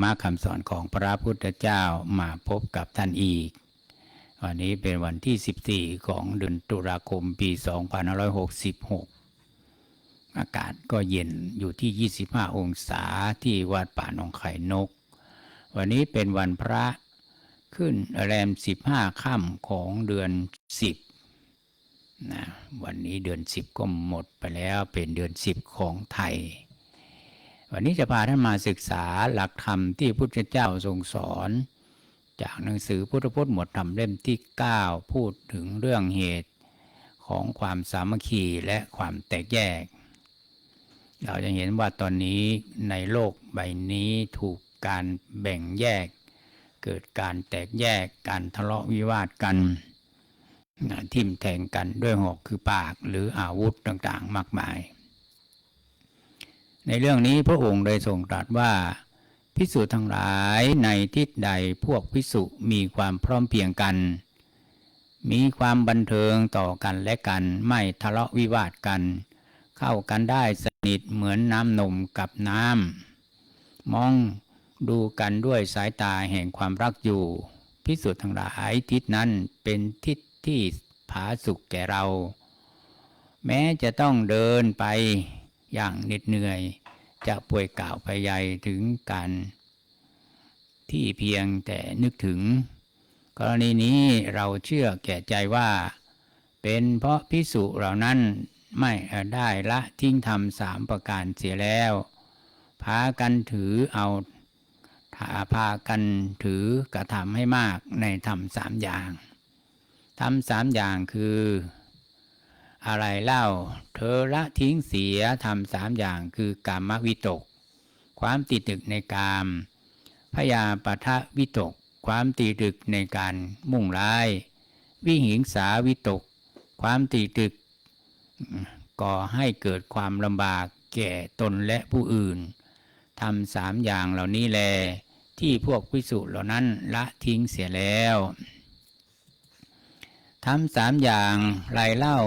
มาคำสอนของพระพุทธเจ้ามาพบกับท่านอีก วันนี้เป็นวันที่ 14 ของเดือนตุลาคมปี 2566 อากาศก็เย็นอยู่ที่ 25 องศาที่วัดป่าหนองไข่นก วันนี้เป็นวันพระขึ้นแรม 15 ค่ำของเดือน 10 นะ วันนี้เดือน 10 ก็หมดไปแล้วเป็นเดือน 10 ของไทย วันนี้จะพาท่านมาศึกษาหลักธรรมที่พุทธเจ้าทรงสอน จากหนังสือพุทธพจน์หมวดธรรมเล่มที่ 9 พูดถึงเรื่องเหตุของความสามัคคีและความแตกแยก เราจะเห็นว่าตอนนี้ในโลกใบนี้ถูกการแบ่งแยก เกิดการแตกแยกการทะเลาะวิวาทกันทิ่มแทงกันด้วยหอกคือปากหรืออาวุธต่างๆ มากมาย ในเรื่องนี้พระองค์ได้ทรงตรัสว่าพิสุทั้งหลายในทิศใดพวกพิสุมีความพร้อมเพียงกัน มีความบันเทิงต่อกันและกันไม่ทะเลาะวิวาทกัน เข้ากันได้สนิทเหมือนน้ำนมกับน้ำมองดูกันด้วยสายตาแห่งความรักอยู่พิสุทั้งหลายทิศนั้นเป็นทิศที่ผาสุกแก่เรา แม้จะต้องเดินไป อย่างเหน็ดเหนื่อย จะป่วยกล่าวไปใหญ่ถึงการที่เพียงแต่นึกถึง กรณีนี้เราเชื่อแก่ใจว่า เป็นเพราะพิสุเหล่านั้นไม่ได้ละทิ้งธรรมสามประการเสียแล้ว พากันถือเอาพากันถือกระทำให้มากในธรรมสามอย่าง ธรรมสามอย่างคือ อะไรเล่า เธอละทิ้งเสียทำสามอย่างคือกามวิตก ความติดตึกในกามพยาปะทะวิตก ความติดตึกในการมุ่งร้าย วิหิงสาวิตก ความติดตึก ก่อให้เกิดความลำบากแก่ตนและผู้อื่นทำสามอย่างเหล่านี้แล ที่พวกวิสุเหล่านั้นละทิ้งเสียแล้วทำสามอย่างไรเล่า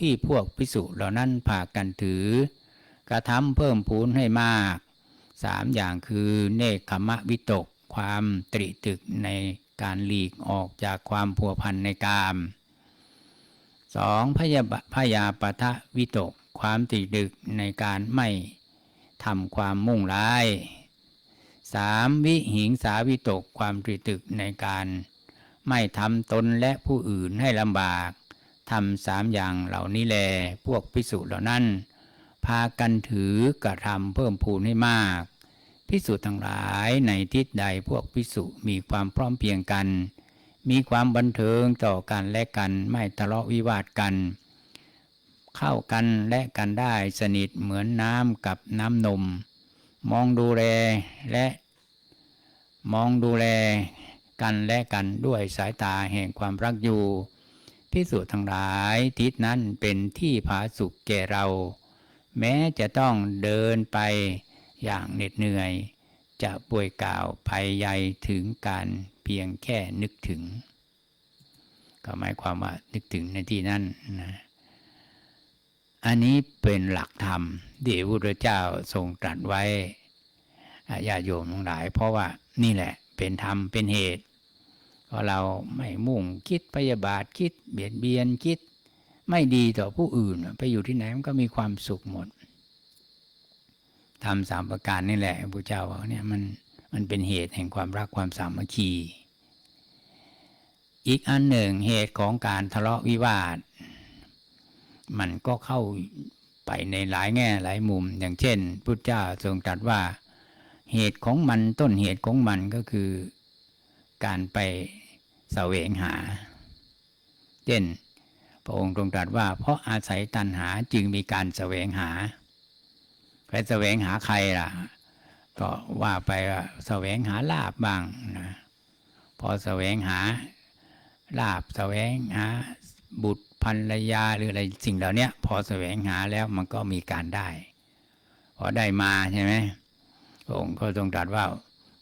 ที่พวกพิสุเหล่านั้นพากันถือ กระทำเพิ่มพูนให้มากสามอย่างคือเนคขมะวิตก ความตริตึกในการหลีกออกจากความผัวพันในกามสองพยาพยาปะทะวิตก ความตริตึกในการไม่ทำความมุ่งร้ายสามวิหิงสาวิตกความตริตึกในการไม่ทำตนและผู้อื่นให้ลำบาก ทำสามอย่างเหล่านี้แล พวกพิสุเหล่านั้น พากันถือกระทำเพิ่มพูนให้มาก พิสุทั้งหลายในทิศใดพวกพิสุมีความพร้อมเพียงกัน มีความบันเทิงต่อกันและกันไม่ทะเลาะวิวาทกัน เข้ากันและกันได้สนิทเหมือนน้ำกับน้ำนม มองดูแลและ มองดูแลกันและกันด้วยสายตาแห่งความรักอยู่ พิสูจน์ทั้งหลายทิศนั้นเป็นที่ผาสุกแก่เรา แม้จะต้องเดินไปอย่างเหน็ดเหนื่อย จะป่วยกล่าวภัยใหญ่ถึงการเพียงแค่นึกถึง ก็หมายความว่านึกถึงในที่นั้นนะอันนี้เป็นหลักธรรมที่พระพุทธเจ้าทรงตรัสไว้ญาติโยมทั้งหลาย เพราะว่านี่แหละเป็นธรรมเป็นเหตุ พอเราไม่มุ่งคิดพยาบาทคิดเบียดเบียนคิด ไม่ดีต่อผู้อื่น ไปอยู่ที่ไหนมันก็มีความสุขหมดทำสามประการนี่แหละพระเจ้าบอกเนี่ยมันมันเป็นเหตุแห่งความรักความสามัคคี อีกอันหนึ่งเหตุของการทะเลาะวิวาท มันก็เข้าไปในหลายแง่หลายมุม อย่างเช่นพุทธเจ้าทรงตรัสว่า เหตุของมันต้นเหตุของมันก็คือ การไป แสวงหา เช่น พระองค์ทรงตรัสว่า เพราะอาศัยตัณหาจึงมีการแสวงหาไปแสวงหาใครล่ะ ก็ว่าไปแสวงหาลาบบ้างนะพอแสวงหาลาบแสวงหาบุตรภรรยาหรืออะไรสิ่งเหล่านี้พอแสวงหาแล้วมันก็มีการได้ พอได้มาใช่ไหมพระองค์ก็ทรงตรัสว่า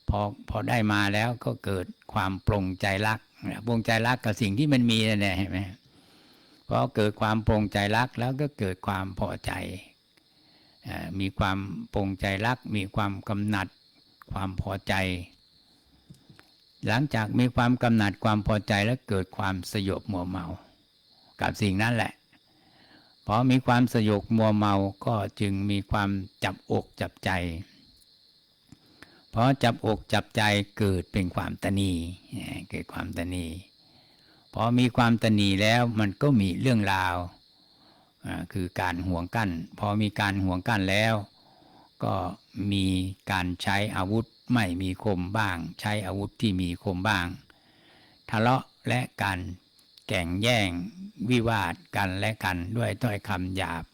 พอพอได้มาแล้วก็เกิดความปรงใจรัก ปรงใจรักกับสิ่งที่มันมีนั่นแหละเห็นไหมพอเกิดความปรงใจรักแล้วก็เกิดความพอใจ มีความปรงใจรัก มีความกำหนัด ความพอใจหลังจากมีความกำหนัดความพอใจแล้วเกิดความสยบมัวเมา กับสิ่งนั้นแหละ พอมีความสยบมัวเมาก็จึงมีความจับอกจับใจ พอจับอกจับใจเกิดเป็นความตนีเนี่ยเกิดความตนีพอมีความตนีแล้วมันก็มีเรื่องราวคือการห่วงกั้น พอมีการห่วงกั้นแล้ว ก็มีการใช้อาวุธไม่มีคมบ้าง ใช้อาวุธที่มีคมบ้าง ทะเลาะและการแก่งแย่งวิวาทกันและกันด้วยถ้อยคำหยาบ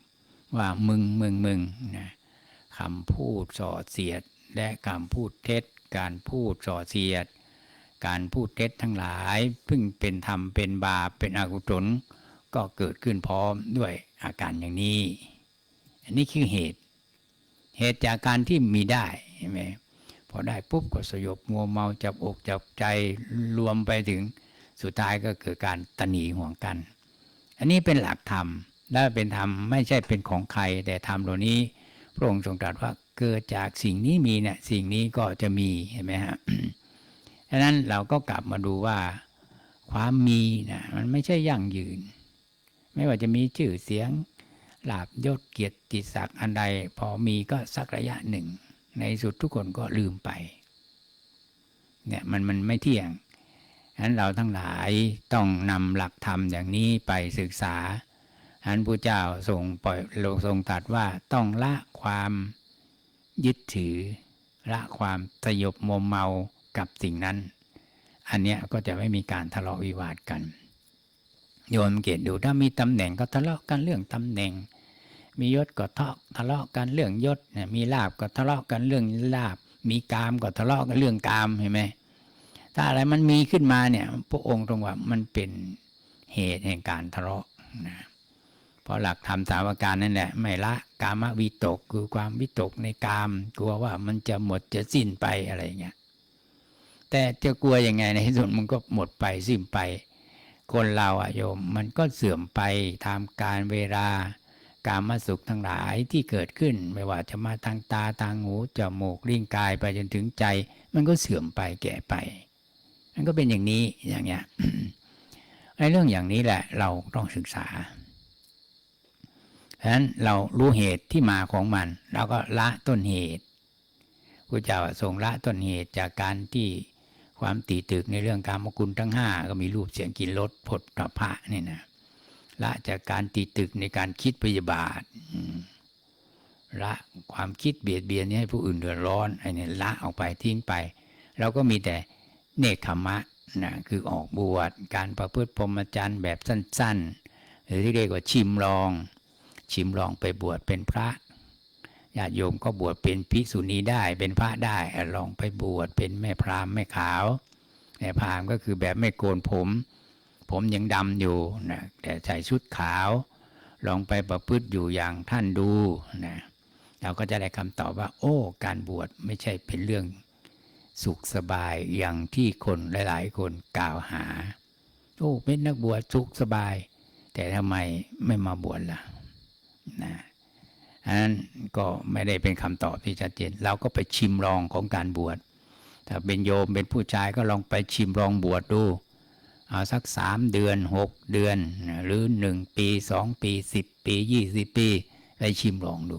ว่ามึงมึงมึงนะคำพูดส่อเสียด และคำพูดเท็จ การพูดส่อเสียด การพูดเท็จทั้งหลายพึ่งเป็นธรรมเป็นบาปเป็นอกุศลก็เกิดขึ้นพร้อมด้วยอาการอย่างนี้ อันนี้คือเหตุ เหตุจากการที่มีได้ใช่ไหมพอได้ปุ๊บก็สยบมัวเมาจับอกจับใจรวมไปถึงสุดท้ายก็เกิดการตนีห่วงกัน อันนี้เป็นหลักธรรมและเป็นธรรมไม่ใช่เป็นของใครแต่ธรรมเหล่านี้ พระองค์ทรงตรัสว่า เกิดจากสิ่งนี้มีเนี่ยสิ่งนี้ก็จะมีเห็นไหมฮะดังนั้นเราก็กลับมาดูว่า ความมีนะมันไม่ใช่ยั่งยืน ไม่ว่าจะมีชื่อเสียงลาบยศเกียรติศักดิ์อันใด พอมีก็สักระยะหนึ่ง ในสุดทุกคนก็ลืมไปเนี่ยมันมันไม่เที่ยงฉะนั้นเราทั้งหลายต้องนำหลักธรรมอย่างนี้ไปศึกษาฉะนั้นพระเจ้าทรงปล่อยทรงตรัสว่าต้องละความ ยึดถือละความสยบมมเมากับสิ่งนั้น อันเนี้ยก็จะไม่มีการทะเลาะวิวาทกัน โยมเกตดูถ้ามีตำแหน่งก็ทะเลาะกันเรื่องตำแหน่ง มียศก็ทะทะเลาะกันเรื่องยศเนี่ยมีลาบก็ทะเลาะกันเรื่องลาบ มีกามก็ทะเลาะกันเรื่องกามเห็นไหมถ้าอะไรมันมีขึ้นมาเนี่ยพระองค์ตรงว่ามันเป็นเหตุแห่งการทะเลาะนะ เพราะหลักธรรมสาวการนั่นแหละไม่ละกามวิตกคือความวิตกในกาม กลัวว่ามันจะหมดจะสิ้นไปอะไรเงี้ยแต่จะกลัวยังไงในที่สุดมันก็หมดไปสิ้นไป คนเราอะโยมมันก็เสื่อมไปตามการเวลาการมาสุขทั้งหลายที่เกิดขึ้น ไม่ว่าจะมาทางตาทางหูจมูกลิ้นกายไปจนถึงใจ มันก็เสื่อมไปแก่ไป มันก็เป็นอย่างนี้อย่างเงี้ยในเรื่องอย่างนี้แหละ เราต้องศึกษา ฉะนั้นเรารู้เหตุที่มาของมัน เราก็ละต้นเหตุพระเจ้าทรงละต้นเหตุจากการที่ความตีตึกในเรื่องการมกุลทั้งห้าก็มีรูปเสียงกลินรสผลพระพระนี่นะละจากการตีตึกในการคิดพยาบาทละความคิดเบียดเบียนนี้ให้ผู้อื่นเดือดร้อนไอ้นี่ละออกไปทิ้งไป เราก็มีแต่เนคขมะนะคือออกบวชการประพฤติพรหมจรรย์แบบสั้น ๆ หรือที่เรียกว่าชิมลอง ชิมลองไปบวชเป็นพระญาติโยมก็บวชเป็นภิกษุณีได้เป็นพระได้ลองไปบวชเป็นแม่พราหมณ์แม่ขาวแม่พราหมณ์ก็คือแบบไม่โกนผม ผมยังดำอยู่นะแต่ใส่ชุดขาว ลองไปประพฤติอยู่อย่างท่านดูนะเราก็จะได้คำตอบว่า โอ้ การบวชไม่ใช่เป็นเรื่องสุขสบายอย่างที่คนหลาย ๆ คนกล่าวหา โอ้เป็นนักบวชสุขสบาย แต่ทำไมไม่มาบวชล่ะ นะอันนั้นก็ไม่ได้เป็นคำตอบที่ชัดเจน เราก็ไปชิมลองของการบวชถ้าเป็นโยมเป็นผู้ชายก็ลองไปชิมลองบวชดูเอาสักสามเดือนหกเดือน หรือหนึ่งปีสองปีสิบปียี่สิบปีไปชิมลองดู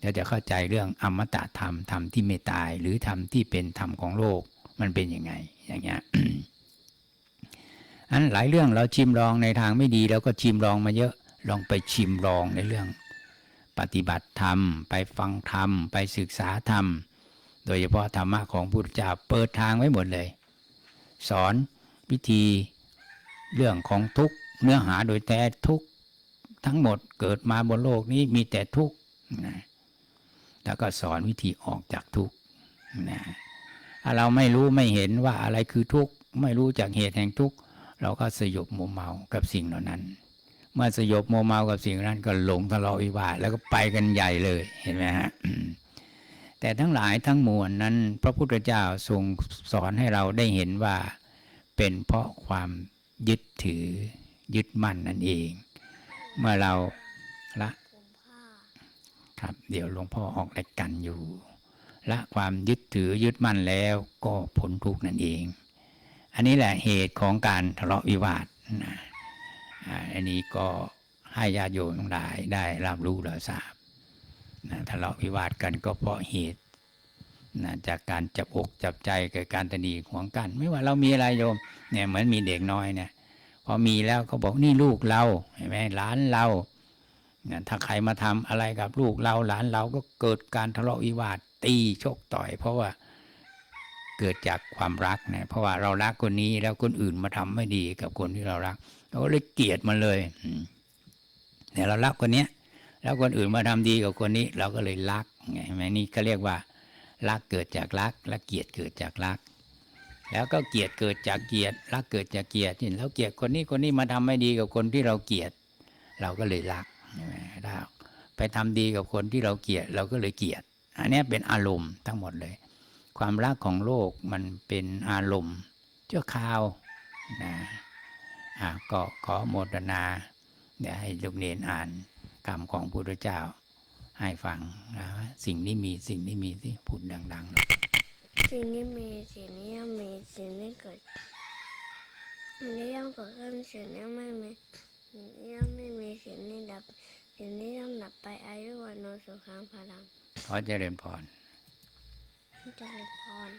แล้วจะเข้าใจเรื่องอมตะธรรมธรรมที่ไม่ตาย หรือธรรมที่เป็นธรรมของโลกมันเป็นยังไง อย่างเงี้ยอันหลายเรื่องเราชิมลองในทางไม่ดีเราก็ชิมลองมาเยอะ ลองไปชิมลองในเรื่อง ปฏิบัติธรรม ไปฟังธรรม ไปศึกษาธรรม โดยเฉพาะธรรมะของพุทธเจ้าเปิดทางไว้หมดเลย สอนวิธีเรื่องของทุกเนื้อหาโดยแท้ทุกทั้งหมดเกิดมาบนโลกนี้มีแต่ทุกข์นะแล้วก็สอนวิธีออกจากทุกข์นะถ้าเราไม่รู้ไม่เห็นว่าอะไรคือทุกข์ ไม่รู้จากเหตุแห่งทุกข์ เราก็สยบโมวเมากับสิ่งเหล่านั้น มื่อสยบโมเมากับสิ่งนั้นก็หลงทะเลาะวิวาทแล้วก็ไปกันใหญ่เลยเห็นไหมฮะแต่ทั้งหลายทั้งมวลนั้น พระพุทธเจ้าทรงสอนให้เราได้เห็นว่า เป็นเพราะความยึดถือยึดมั่นนั่นเอง เมื่อเราละครับ เดี๋ยวหลวงพ่อออกรายการอยู่ละความยึดถือยึดมั่นแล้วก็พ้นทุกนั่นเอง อันนี้แหละเหตุของการทะเลาะวิวาทนะ อันนี้ก็ให้ญาติโยมทั้งหลายได้รับรู้รับทราบนะทะเลาะวิวาทกันก็เพราะเหตุนะจากการจับอกจับใจเกิดการตนีหวงกัน ไม่ว่าเรามีอะไรโยมเนี่ยเหมือนมีเด็กน้อยเนี่ยพอมีแล้วเขาบอกนี่ลูกเราเห็นไหมหลานเรานี่ยถ้าใครมาทำอะไรกับลูกเราหลานเราก็เกิดการทะเลาะวิวาทตีชกต่อย เพราะว่าเกิดจากความรักนะเพราะว่าเรารักคนนี้แล้วคนอื่นมาทำไม่ดีกับคนที่เรารัก เราก็เลยเกลียดมันเลยเนี่ยเรารักคนเนี้ยแล้วคนอื่นมาทำดีกับคนนี้ เราก็เลยรักไงนไหมนี่ก็เรียกว่า รักเกิดจากรักและเกลียดเกิดจากรัก แล้วก็เกลียดเกิดจากเกลียดรักเกิดจากเกลียดนี่เราเกลียดคนนี้คนนี้มาทำไม่ดีกับคนที่เราเกลียด เราก็เลยรักไหมถ้าไปทำดีกับคนที่เราเกลียด เราก็เลยเกลียด อันนี้เป็นอารมณ์ทั้งหมดเลย ความรักของโลกมันเป็นอารมณ์ชั่วคราวนะ ก็ขอโมทนาเดี๋ยวให้ลูกเนนอ่านคำของพระพุทธเจ้าให้ฟังนะสิ่งนี้มีสิ่งนี้มีที่พูดดังๆหน่อยสิ่งนี้มีสิ่งนี้ย่อมมีสิ่งนี้เกิดสิ่งนี้ย่อมเกิดขึ้นสิ่งนี้ไม่มีสิ่งนี้ย่อมไม่มีสิ่งนี้ดับ สิ่งนี้ย่อมดับไปอายุวันโนสุขังพลังขอเจริญพรเจริญพร